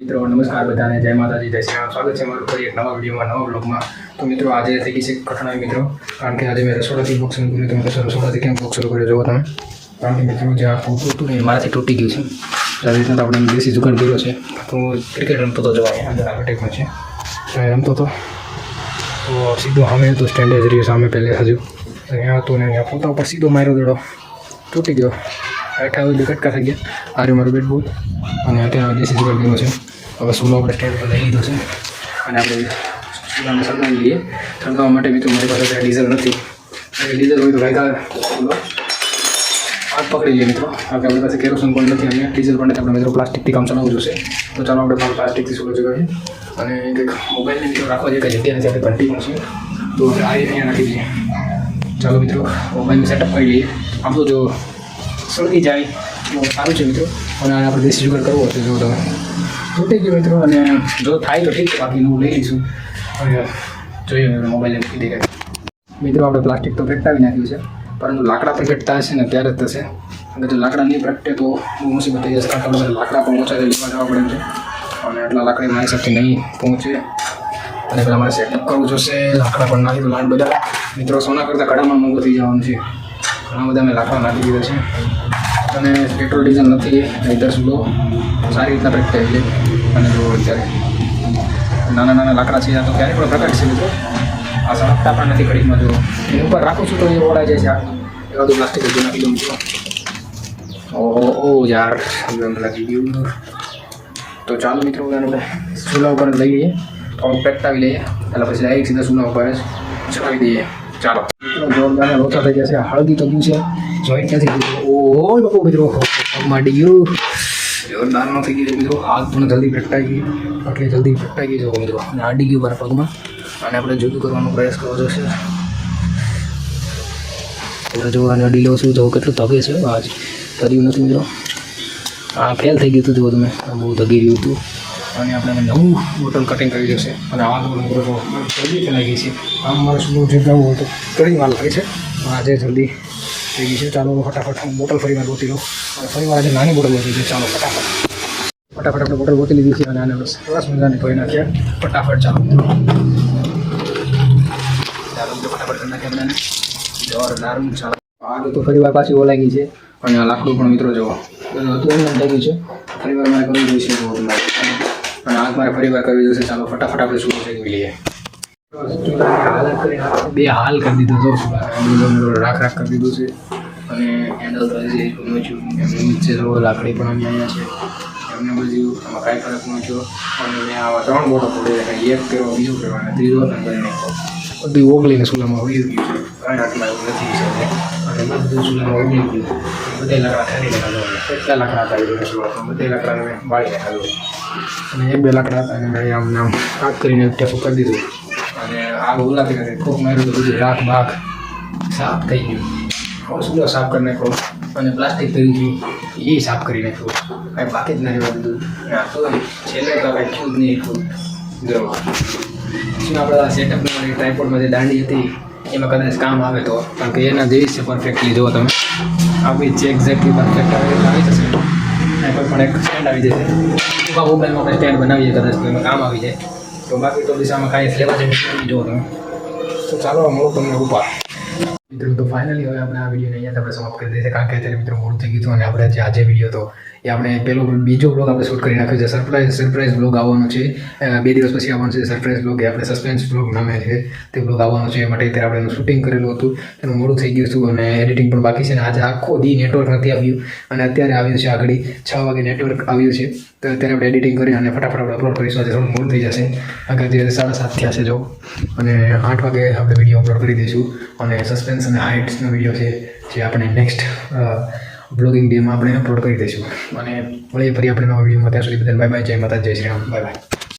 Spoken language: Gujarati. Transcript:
મિત્રો, નમસ્કાર બધાને. જય માતાજી, જય શ્રી સ્વાગત છે મારું ફરી એક નવા વિડીયોમાં, નવા બ્લોગમાં તો મિત્રો, આજે થઈ ગઈ છે કઠણાઈ મિત્રો. કારણ કે આજે મેં રસોડાથી બ્લોગ શરૂ કર્યું. તમે કહેશો રસોડાથી કેમ બ્લોગ શરૂ કર્યો જોવો તમે. કારણ કે મિત્રો, જે આ ફૂટું હતું ને મારાથી તૂટી ગયું છે. આવી રીતના આપણે દેશી દુકાન કર્યો છે. તો ક્રિકેટ રમતો તો જવાય અંદર આગળ છે. તો એ રમતો હતો. તો સીધો સામે હતો સ્ટેન્ડે જ રહ્યું સામે પહેલે હજુ અહીંયા હતું ને, અહીંયા પોતા ઉપર સીધો માર્યો દડો. તૂટી ગયો. હોય કટકા થઈ ગયા. આર્યું મારું બેટ બોલ અને અત્યારે દેશી જુગાડ કર્યો છે. હવે સુલો આપણે પર લઈ લીધો છે. અને આપણે સુલાને સળગાવી લઈએ. સળગાવવા માટે મિત્રો મારી પાસે ડીઝલ નથી. ડીઝલ હોય તો ગાયકા સુલો આગ પકડી લઈએ મિત્રો. કારણ કે આપણી પાસે કેરોસીન પણ નથી અને ડીઝલ પણ નથી. આપણે મિત્રો પ્લાસ્ટિકથી કામ ચલાવવું જોશે. તો ચાલો આપણે પણ પ્લાસ્ટિકથી સુલો ચગાવીએ અને કંઈક મોબાઈલને મિત્રો રાખવા જે કંઈ જગ્યા નથી. આપણે ઘંટી પણ છે. તો આપણે આ અહીંયા રાખી દઈએ. ચાલો મિત્રો મોબાઈલનું સેટઅપ કરી લઈએ. આમ તો જો સળગી જાય, તો સારું છે મિત્રો. અને આને આપણે દેશી જુગાડ કરવો હશે જો તમે તૂટી ગયો મિત્રો અને જો થાય તો ઠીક બાકી હું લઈ લઈશું. જોઈએ મોબાઈલ મૂકી દેખાય મિત્રો આપણે પ્લાસ્ટિક તો પ્રગટાવી નાખ્યું છે પરંતુ લાકડા પ્રગટતા હશે ને ત્યારે જ થશે. અને જો લાકડા નહીં પ્રગટે તો બહુ મુસીબત થઈ જશે કારણ કે લાકડા પણ ઓછા લેવા જવા પડે છે. અને એટલા લાકડી મારી હિસાબથી નહીં પહોંચે અને પેલા મારે સેટઅપ કરવું જોશે લાકડા પણ નાખી દો લાડ બધા. મિત્રો સોના કરતાં કડામાં મોંઘું થઈ જવાનું છે. ઘણા બધા મેં લાકડા નાખી દીધા છે. અને પેટ્રોલ ડીઝલ નથી નહીતર સુલો સારી રીતના પ્રગટાવી લે અને જો અત્યારે નાના નાના લાકડા છે તો ક્યારેય પણ પ્રગટશે મિત્રો. આ સમજતા પણ નથી ઘડીમાં જો એની ઉપર રાખું છું તો એ ઓળાઈ જાય છે, આ એવા તો પ્લાસ્ટિક જ નાખી દઉં છું ઓહો યાર લાગી ગયું તો ચાલો, મિત્રો આપણે ચૂલા ઉપર લઈ લઈએ. થોડુંક પેકટાવી લઈએ. એટલે પછી ડાયરેક્ટ સીધા ચૂલા ઉપર જ ચડાવી દઈએ. ચાલો. જોરદાર લોચા થઈ ગયા છે. હળદી તો ગયું છે. જોઈન્ટ નથી ગયું ઓહો બાપુ મિત્રો. માંડી ગયું જોરદાર થઈ ગયું મિત્રો. હાથ પણ જલ્દી ફટકાઈ ગઈ. એટલે જલ્દી ફટકાઈ ગઈ જો મિત્રો. અને આડી ગયું મારા પગમાં. અને આપણે જુદું કરવાનો પ્રયાસ કરવો જોશે. આપણે જો આને અડી લઉં છું. જો કેટલું તગે છે. આજ તર્યું નથી મિત્રો. આ ફેલ થઈ ગયું હતું, જુઓ તમે. બહુ તગી ગયું હતું. અને આપણે નવું બોટલ કટિંગ કરી જશે અને આવા બોટલ પૂરો જલ્દી ફેલાઈ ગઈ છે. આમ મારે શું જવું હોય તો ઘણી વાર લાગે છે. આજે જલ્દી થઈ ગઈ છે. ચાલો ફટાફટ હું બોટલ ફરી વાર ગોતી લઉં. અને ફરીવાર આજે નાની બોટલ ગોતી છે ચાલો ફટાફટ. ફટાફટ આપણે બોટલ ગોતી લીધી છે અને આને બસ સરસ મજાની ધોઈ નાખ્યા. ફટાફટ ચાલો. ચાલો ફટાફટ કરી નાખ્યા આપણે જોરદાર ચાલો. આગ તો ફરી વાર પાછી ઓલાઈ ગઈ છે. અને આ લાકડું પણ મિત્રો જુઓ. હતું એમ થઈ ગયું છે. ફરી વાર મારે કરવું જોઈશે જુઓ આગ મારે ફરી વાર કરવી છે. ચાલો, ફટાફટ આપણે શું શેકવી લઈએ બે હાલ કરી દીધો તો રાખ રાખ કરી દીધું છે. અને હેન્ડલ નીચે જો લાકડી પણ અમે અહીંયા છે. એમને બધું આમાં કાંઈ ફરક પહોંચ્યો અને મેં આવા ત્રણ બોટો પડે એક પેરો બીજો કરવા અને ત્રીજો નંબર કરી બધું ઓગલીને સુલામાં હોય ગયું છે. કાંઈ હાથમાં એવું નથી અને બધું સુલામાં ઓગળી ગયું બધે લાકડા ઠરી નાખ્યા કેટલા લાકડા હતા એ સુલામાં બધે લાકડાને મેં બાળી નાખ્યા અને એક બે લાકડા હતા અને મેં આમ નામ. આગ કરીને ટેફું કરી દીધું અને આગ ઓલાતી કરી ખોખ માર્યું તો બધું રાખ બાખ સાફ થઈ ગયું સુલો સાફ કરી નાખ્યો અને પ્લાસ્ટિક થઈ ગયું એ સાફ કરી નાખ્યું કાંઈ બાકી જ ના રહેવા દીધું આ તો છેલ્લે તો કાંઈ થયું જ નહીં એટલું જો શું આપણા સેટઅપની ટ્રાયપોડમાં જે દાંડી હતી એમાં કદાચ કામ આવે તો. કારણ કે એના જેવી છે પરફેક્ટલી જુઓ તમે. આવી છે એક્ઝેક્ટલી પરફેક્ટ આવે આવી જશે. કોઈ પણ એક સ્ટેન્ડ આવી જશે. ટૂંકા મોબાઈલમાં આપણે સ્ટેન્ડ બનાવીએ કદાચ તો એમાં કામ આવી જાય. તો બાકી તો દિશામાં કાંઈ ફ્લેવર છે જુઓ તમે. તો ચાલો મળો તમને ઉપર મિત્રો, તો ફાઇનલી હવે આપણે આ વિડીયોને અહીંયા આપણે સમાપ્ત કરી દઈએ કારણ કે અત્યારે મિત્રો મોડું થઈ ગયું હતું અને આપણે જે આજે વીડિયો હતો એ આપણે પેલો બીજો બ્લોગ આપણે શૂટ કરી નાખ્યો છે. સરપ્રાઈઝ સરપ્રાઈઝ બ્લોગ આવવાનો છે. બે દિવસ પછી આવવાનો છે સરપ્રાઈઝ બ્લોગ એ આપણે સસ્પેન્સ બ્લોગ નામે છે. તે બ્લોગ આવવાનો છે. એ માટે ત્યારે આપણે એનું શૂટિંગ કરેલું હતું. તેનું મોડું થઈ ગયું હતું અને એડિટિંગ પણ બાકી છે અને આજે આખો દી નેટવર્ક નથી આવ્યું. અને અત્યારે આવ્યું છે આગળ છ વાગે નેટવર્ક આવ્યું છે. તો અત્યારે આપણે એડિટિંગ કરી અને ફટાફટ આપણે અપલોડ કરીશું. આજે થોડું મોડું થઈ જશે. આગળ જે સાડા સાત થયા છે જો. અને આઠ વાગે આપણે વીડિયો અપલોડ કરી દઈશું. અને સસ્પેન્સ અને હાઇટ્સનો વીડિયો છે, જે આપણે નેક્સ્ટ બ્લોગિંગ ડેમાં આપણે અપલોડ કરી દઈશું. અને વળી ફરી આપણે નવા વિડીયોમાં ત્યાં સુધી બધા બાય બાય જય માતા જય શ્રી રામ. Bye bye